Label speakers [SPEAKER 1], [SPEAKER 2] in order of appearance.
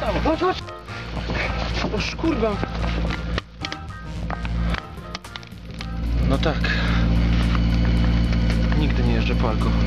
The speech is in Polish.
[SPEAKER 1] Chodź, chodź! Oż kurwa! No tak. Nigdy nie jeżdżę po alkoholu.